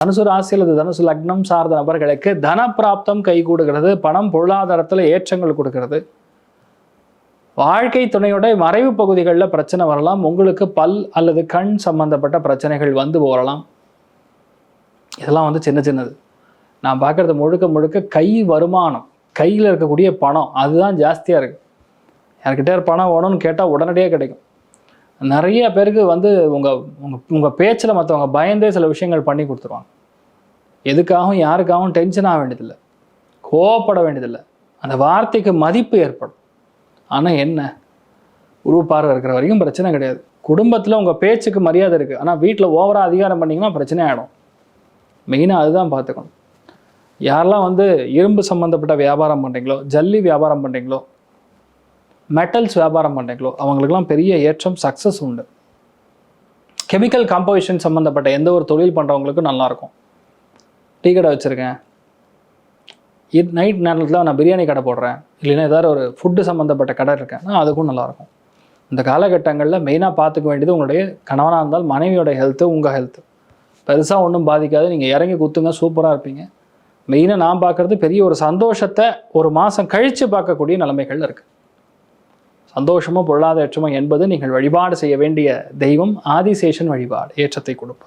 தனுசு ராசி அல்லது தனுசு லக்னம் சார்ந்த நபர்களுக்கு தன பிராப்தம் கைகூடுகிறது. பணம் பொருளாதாரத்தில் ஏற்றங்கள் கொடுக்கிறது. வாழ்க்கை துணையோட மறைவு பகுதிகளில் பிரச்சனை வரலாம். உங்களுக்கு பல் அல்லது கண் சம்பந்தப்பட்ட பிரச்சனைகள் வந்து போகலாம். இதெல்லாம் வந்து சின்ன சின்னது. நான் பார்க்குறது முழுக்க முழுக்க கை வருமானம் கையில் இருக்கக்கூடிய பணம் அதுதான் ஜாஸ்தியாக இருக்குது யார்கிட்ட பணம் வேணும்னு கேட்டால் உடனடியாக கிடைக்கும். நிறைய பேருக்கு வந்து உங்கள் உங்கள் உங்கள் பேச்சில் மற்றவங்க பயந்தே சில விஷயங்கள் பண்ணி கொடுத்துருவாங்க. எதுக்காகவும் யாருக்காகவும் டென்ஷன் ஆக வேண்டியதில்லை. கோவப்பட வேண்டியதில்லை. அந்த வார்த்தைக்கு மதிப்பு ஏற்படும். ஆனால் என்ன? உருவ பார்வை இருக்கிற வரைக்கும் பிரச்சனை கிடையாது. குடும்பத்தில் உங்கள் பேச்சுக்கு மரியாதை இருக்குது ஆனால் வீட்டில் ஓவராக அதிகாரம் பண்ணிங்கன்னா பிரச்சனை ஆகிடும் மெயினாக அதுதான் பார்த்துக்கணும். யாரெல்லாம் வந்து இரும்பு சம்மந்தப்பட்ட வியாபாரம் பண்ணுறீங்களோ ஜல்லி வியாபாரம் பண்ணுறீங்களோ மெட்டல்ஸ் வியாபாரம் பண்ணுறீங்களோ அவங்களுக்குலாம் பெரிய ஏற்றம் சக்ஸஸ் உண்டு. கெமிக்கல் காம்போசிஷன் சம்மந்தப்பட்ட எந்த ஒரு தொழில் பண்ணுறவங்களுக்கும் நல்லாயிருக்கும். டீ கடை வச்சுருக்கேன். நைட் நேரத்தில் நான் பிரியாணி கடை போடுறேன். இல்லைன்னா ஏதாவது ஒரு ஃபுட்டு சம்மந்தப்பட்ட கடை இருக்கேன். அதுக்கும் நல்லாயிருக்கும். இந்த காலகட்டங்களில் மெயினாக பார்த்துக்க வேண்டியது உங்களுடைய கணவனாக இருந்தால் மனைவியோட ஹெல்த்து உங்கள் ஹெல்த்து பெருசாக ஒன்றும் பாதிக்காது. நீங்கள் இறங்கி குத்துங்க சூப்பராக இருப்பீங்க. மெயினாக நான் பார்க்குறது பெரிய ஒரு சந்தோஷத்தை ஒரு மாதம் கழித்து பார்க்கக்கூடிய நிலைமைகள் இருக்குது சந்தோஷமோ பொருளாதார ஏற்றமோ என்பது நீங்கள் வழிபாடு செய்ய வேண்டிய தெய்வம் ஆதிசேஷன் வழிபாடு ஏற்றத்தை கொடுப்பார்